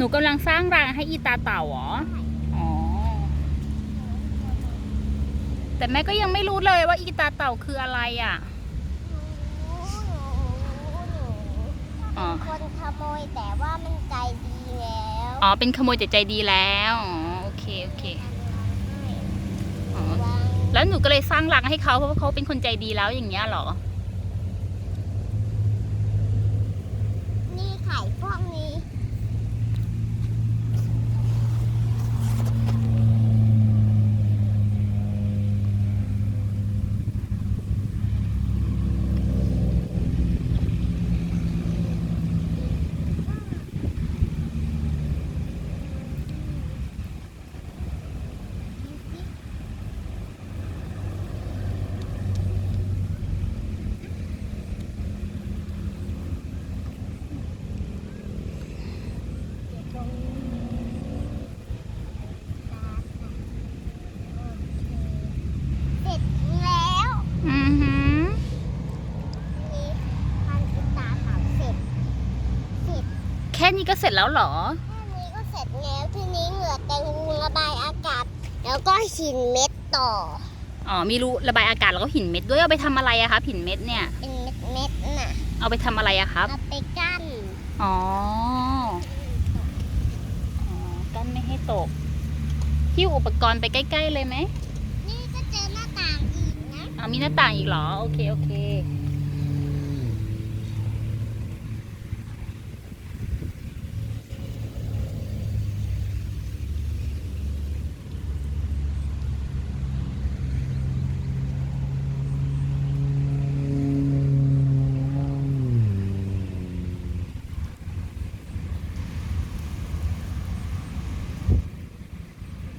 หนูกำลังสร้างรางให้อีตาเต่าเหรออ๋อ แต่แม่ก็ยังไม่รู้เลยว่าอีตาเต่าคืออะไรอะ อ๋อ คนขโมยแต่ว่ามันใจดีแล้วอ๋อ เป็นขโมยแต่ใจดีแล้ว อ๋อ โอเค โอเค อ๋อวางแล้วหนูก็เลยสร้างรังให้เขาเพราะว่าเขาเป็นคนใจดีแล้วอย่างเงี้ยเหรอ นี่ไข่พวกนี้ เสร็จแล้ว อือหือ นี่พันกุตาสามเสร็จ เสร็จ แค่นี้ก็เสร็จแล้วเหรอ แค่นี้ก็เสร็จแล้วทีนี้เหงื่อแตงระบายอากาศ แล้วก็หินเม็ดต่อ อ๋อ มีรูระบายอากาศแล้วก็หินเม็ดด้วย เอาไปทำอะไรอะคะหินเม็ดเนี่ย เป็นเม็ดเม็ดๆน่ะเอาไปทำอะไรอะครับ เอาไปกั้นอ๋อ อ๋อ กั้นไม่ให้ตกหิ้วอุปกรณ์ไปใกล้ ๆ เลยไหมนี่ก็เจอหน้าต่างอีกนะ อ๋อมีหน้าต่างอีกเหรอ โอเค โอเค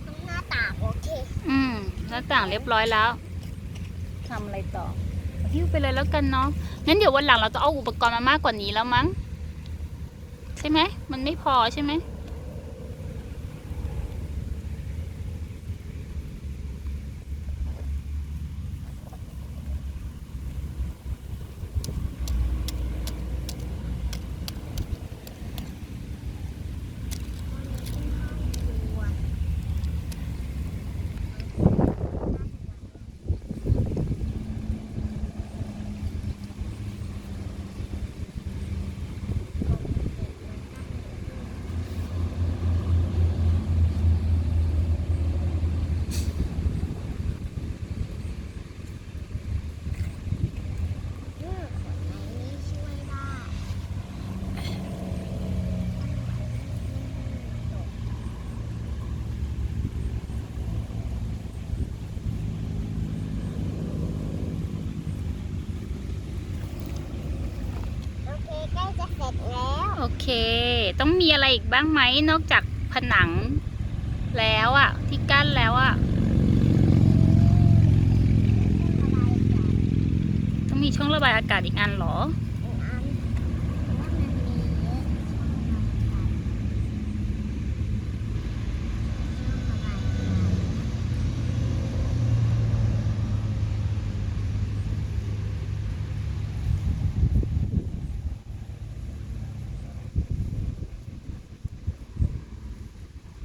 ตรงหน้าต่างโอเค อืม หน้าต่างเรียบร้อยแล้วทำอะไรต่อหิ้วไปเลยแล้วกันเนาะงั้นเดี๋ยววันหลังเราจะเอาอุปกรณ์มามากกว่านี้แล้วมั้ง ใช่ไหมมันไม่พอใช่ไหม อืมขนไหนนี่ช่วยได้ โอเคใกล้จะเสร็จแล้ว โอเค ต้องมีอะไรอีกบ้างไหมนอกจากผนังแล้วอะที่กั้นแล้วอะต้องมีช่องระบายอากาศอีกอันหรอ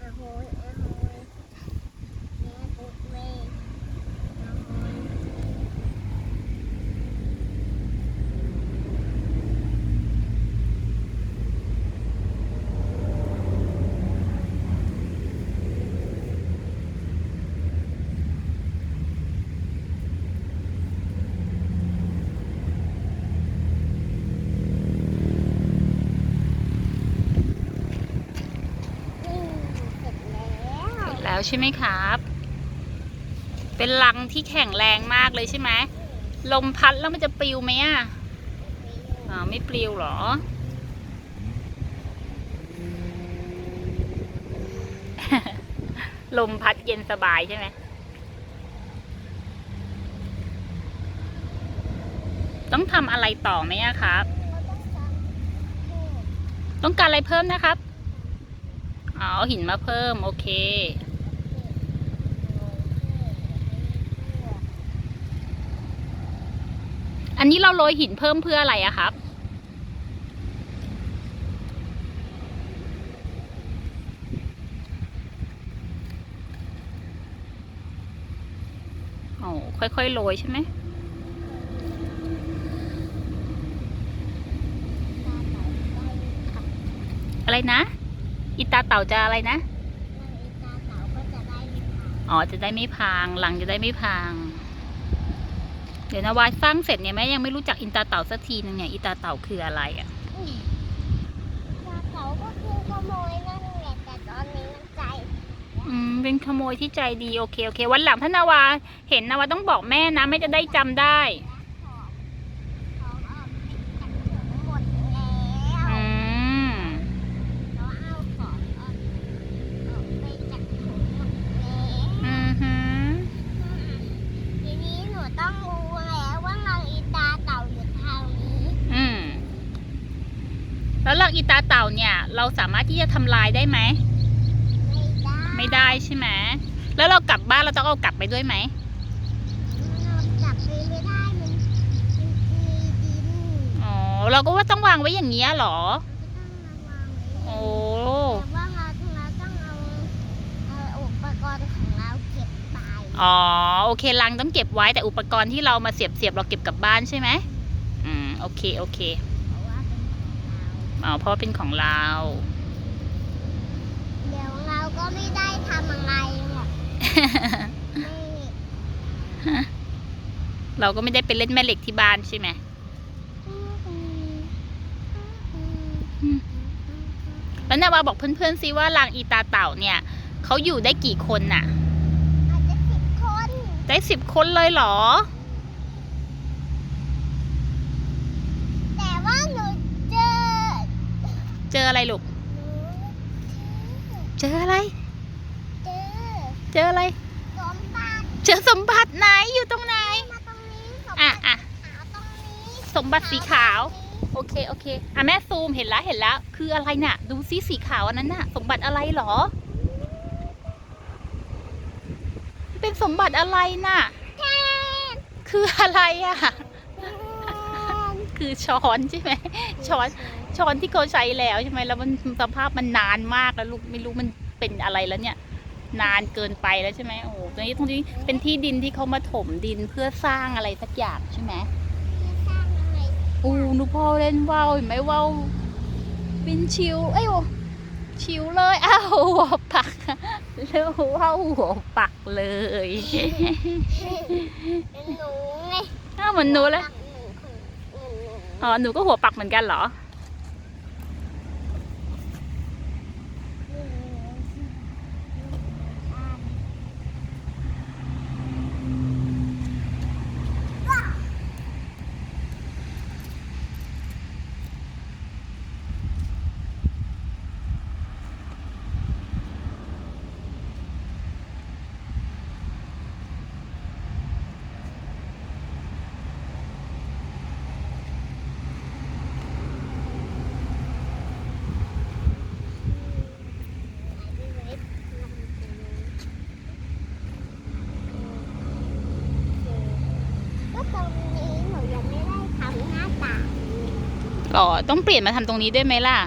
อะโหยอะโหยแม่ปุ๊บเว้ยอะโหย อืมเสร็จแล้ว เสร็จ แล้วใช่ไหมครับ เป็นรังที่แข็งแรงมากเลยใช่ไหมลมพัดแล้วมันจะปลิวไหมอะอ๋อไม่ปลิวเหรอ ลมพัดเย็นสบายใช่ไหมต้องทำอะไรต่อไหมอะครับ ต้องการอะไรเพิ่มนะครับ อ๋อหินมาเพิ่ม โอเค อันนี้เราโรยหินเพิ่มเพื่ออะไรอะครับ โอ้ค่อยๆโรยใช่ไหมอะไรนะ อิตาเต่าจะอะไรนะ อ๋อ จะได้ไม่พัง หลังจะได้ไม่พัง เดี๋ยวนะวาสร้างเสร็จเนี่ยแม่ยังไม่รู้จักอินตาเต่าสักทีนึงเนี่ยอีตาเต่าคืออะไรอะ่ะเขาก็คือขโมยนั่นแหละแต่ตอนนี้มันใจอืมเป็นขโมยที่ใจดีโอเคโอเค วันหลังถ้านาวาเห็นนาวาต้องบอกแม่นะแม่จะได้จำได้ ของออกกันถึงหมดแล้ว อืม เราเอาของออกออกไปจากถุงหมดแล้ว อือหือ ทีนี้หนูต้องรู้แล้วว่าเงาอีตาเต่าอยู่ทางนี้ อืม แล้วหลัง อีตาเต่าเนี่ย เราสามารถที่จะทำลายได้ไหมไม่ได้ไม่ได้ใช่ไหมแล้วเรากลับบ้านเราต้องเอากลับไปด้วยไหมเราจับไปไม่ได้มันมันมีดินอ๋อเราก็ว่าต้องวางไว้อย่างนี้ยเหรอเราก็ต้องระวังไว้โอ้แต่ว่าเราเราต้องเอาเอาอุปกรณ์ของเราเก็บไปอ๋อโอเคลังต้องเก็บไว้แต่อุปกรณ์ที่เรามาเสียบเสียบเราเก็บกลับบ้านใช่ไหมอืมโอเคโอเค เพราะว่าเป็นข องเราอ๋อเพราะว่าเป็นของเรา เดี๋ยวเราก็ไม่ได้ทำอะไรหรอกไม่เราก็ไม่ได้ไปเล่นแม่เหล็กที่บ้านใช่ไหมแล้วนาวาบอกเพื่อนๆซิว่าลางอีตาเต่าเนี่ยเขาอยู่ได้กี่คนน่ะ อาจจะสิบคน ได้สิบคนเลยเหรอ แต่ว่าหนูเจอ เจออะไรลูกหนูเจออะไร เจอ เจออะไร สมบัติ เจอสมบัติไหนอยู่ตรงไหน มาตรงนี้สมอะบัติอะขาวตรงนี้สมบัติสีขาว โอเคโอเคอะแม่ซูมเห็นแล้วเห็นแล้ว คืออะไรน่ะ ดูซิสีขาวอันนั้นน่ะ สมบัติอะไรเหรอ เป็นสมบัติอะไรน่ะ แทนคืออะไรอะ แทนคือช้อนใช่ไหมช้อนช้ อนที่เขาใช้แล้วใช่ไหมแล้วมันสภาพมันนานมากแล้วลูกไม่รู้มันเป็นอะไรแล้วเนี่ย นานเกินไปแล้วใช่ไหมโอ้โหตรงนี้ตรงนี้เป็นที่ดินที่เขามาถมดินเพื่อสร้างอะไรสักอย่างใช่ไหมที่สร้างอะไรอู้หนูพอเล่นว่าวเห็นไหมว่าวบินชิวเอ้ยโอ้ชิวเลยอ้าวหัวปักแล้วว่าวหัวปักเลยเป็นหนูไงอ้าวเหมือนหนูเลยหนูของหนูอ๋อหนูก็หัวปักเหมือนกันเหรอ ก็ตรงนี้ หรอต้องเปลี่ยนมาทำตรงนี้ด้วยไหมล่ะ